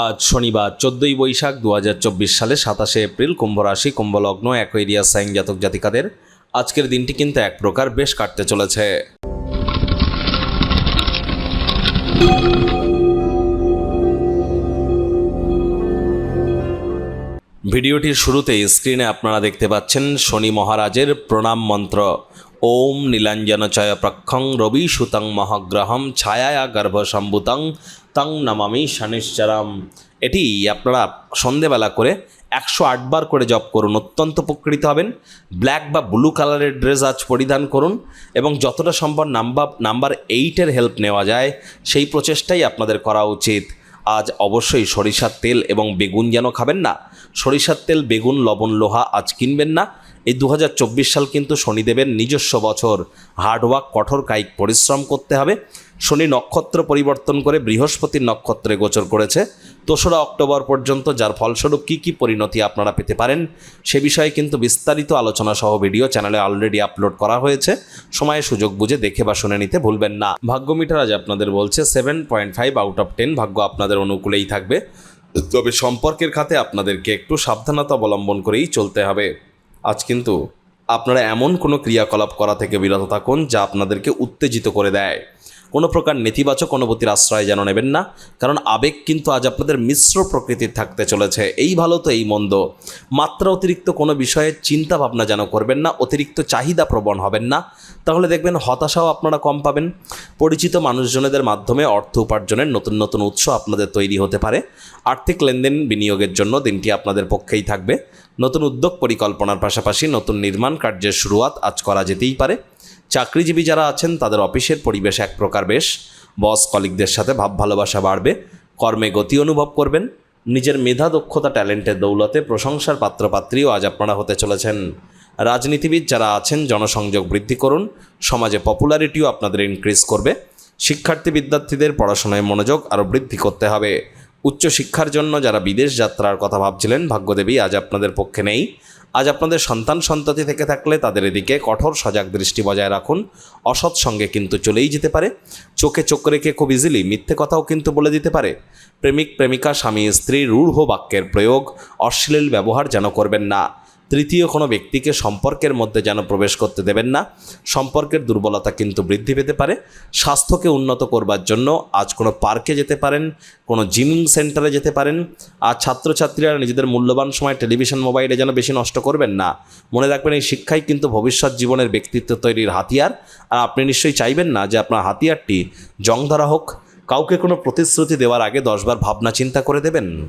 আজ শনিবার, চোদ্দই বৈশাখ দু হাজার চব্বিশ সালে সাতাশে এপ্রিল, কুম্ভ রাশি, কুম্ভলগ্ন অ্যাকোয়েরিয়াস সাইন জাতক জাতিকাদের আজকের দিনটি কিন্তু এক প্রকার বেশ কাটতে চলেছে। ভিডিওটির শুরুতে স্ক্রিনে আপনারা দেখতে পাচ্ছেন শনি মহারাজের প্রণাম মন্ত্র। ওম নীলাঞ্জনচয় প্রক্ষং রবি সুতং মহাগ্রহম ছায়া গর্ভ গর্ভসম্ভুতং তং নমামি শনিশ্চরম। এটি আপনারা সন্ধেবেলা করে একশো আটবার করে জপ করুন, অত্যন্ত উপকৃত হবেন। ব্ল্যাক বা ব্লু কালারের ড্রেস আজ পরিধান করুন এবং যতটা সম্ভব নাম্বার নাম্বার এইটের হেল্প নেওয়া যায়, সেই প্রচেষ্টাই আপনাদের করা উচিত। আজ অবশ্যই সরিষার তেল এবং বেগুন যেন খাবেন না। সরিষার তেল, বেগুন, লবণ, লোহা আজ কিনবেন না। এই দু হাজার চব্বিশ সাল কিন্তু শনিদেবের নিজস্ব বছর। হার্ডওয়ার্ক কঠোর কায়িক পরিশ্রম করতে হবে। শনি নক্ষত্র পরিবর্তন করে বৃহস্পতির নক্ষত্রে গোচর করেছে। দোসরা অক্টোবর পর্যন্ত, যার ফলস্বরূপ কী কী পরিণতি আপনারা পেতে পারেন, সে বিষয়ে কিন্তু বিস্তারিত আলোচনা সহ ভিডিও চ্যানেলে অলরেডি আপলোড করা হয়েছে। সময়ে সুযোগ বুঝে দেখে বা শুনে নিতে ভুলবেন না। ভাগ্য মিটার আজ আপনাদের বলছে seven point five out of ten ভাগ্য আপনাদের অনুকূলেই থাকবে। তবে সম্পর্কের খাতে আপনাদেরকে একটু সাবধানতা অবলম্বন করেই চলতে হবে। আজ কিন্তু আপনারা এমন কোনো ক্রিয়াকলাপ করা থেকে বিরত থাকুন যা আপনাদেরকে উত্তেজিত করে দেয়। কোনো প্রকার নেতিবাচক অনুভূতির আশ্রয় যেন নেবেন না। কারণ আবেগ কিন্তু আজ আপনাদের মিশ্র প্রকৃতির থাকতে চলেছে। এই ভালো তো এই মন্দ। মাত্রা অতিরিক্ত কোনো বিষয়ে চিন্তা ভাবনা যেন করবেন না, অতিরিক্ত চাহিদা প্রবণ হবেন না। তাহলে দেখবেন হতাশাও আপনারা কম পাবেন। পরিচিত মানুষজনেদের মাধ্যমে অর্থ উপার্জনের নতুন নতুন উৎস আপনাদের তৈরি হতে পারে। আর্থিক লেনদেন বিনিয়োগের জন্য দিনটি আপনাদের পক্ষেই থাকবে। নতুন উদ্যোগ পরিকল্পনার পাশাপাশি নতুন নির্মাণ কার্যের শুরুয়াত আজ করা যেতেই পারে। চাকরিজীবী যারা আছেন, তাদের অফিসের পরিবেশ এক প্রকার বেশ। বস কলিকদের সাথে ভাব ভালোবাসা বাড়বে। কর্মে গতি অনুভব করবেন। নিজের মেধা, দক্ষতা, ট্যালেন্টের দৌলতে প্রশংসার পাত্রপাত্রীও আজ আপনারা হতে চলেছেন। রাজনীতিবিদ যারা আছেন, জনসংযোগ বৃদ্ধি করুন। সমাজে পপুলারিটিও আপনাদের ইনক্রিজ করবে। শিক্ষার্থী বিদ্যার্থীদের পড়াশোনায় মনোযোগ আরও বৃদ্ধি করতে হবে। উচ্চশিক্ষার জন্য যারা বিদেশ যাত্রার কথা ভাবছিলেন, ভাগ্যদেবী, আজ আপনাদের পক্ষে নেই। আজ আপনাদের সন্তান সন্ততি থেকে থাকলে তাদের এদিকে কঠোর সজাগ দৃষ্টি বজায় রাখুন। অসৎ সঙ্গে কিন্তু চলেই যেতে পারে। চোখে চোখ রেখে খুব ইজিলি মিথ্যে কথাও কিন্তু বলে দিতে পারে। প্রেমিক, প্রেমিকা, স্বামী, স্ত্রী, রূঢ় বাক্যের প্রয়োগ, অশ্লীল ব্যবহার যেন করবেন না। তৃতীয় কোনো ব্যক্তিকে সম্পর্কের মধ্যে যেন প্রবেশ করতে দেবেন না। সম্পর্কের দুর্বলতা কিন্তু বৃদ্ধি পেতে পারে। স্বাস্থ্যকে উন্নত করবার জন্য আজ কোনো পার্কে যেতে পারেন, কোনো জিমিং সেন্টারে যেতে পারেন। আর ছাত্রছাত্রীরা নিজেদের মূল্যবান সময় টেলিভিশন, মোবাইলে যেন বেশি নষ্ট করবেন না। মনে রাখবেন, এই শিক্ষাই কিন্তু ভবিষ্যৎ জীবনের ব্যক্তিত্ব তৈরির হাতিয়ার। আর আপনি নিশ্চয়ই চাইবেন না যে আপনার হাতিয়ারটি জং ধরা হোক। কাউকে কোনো প্রতিশ্রুতি দেওয়ার আগে দশবার ভাবনা চিন্তা করে দেবেন।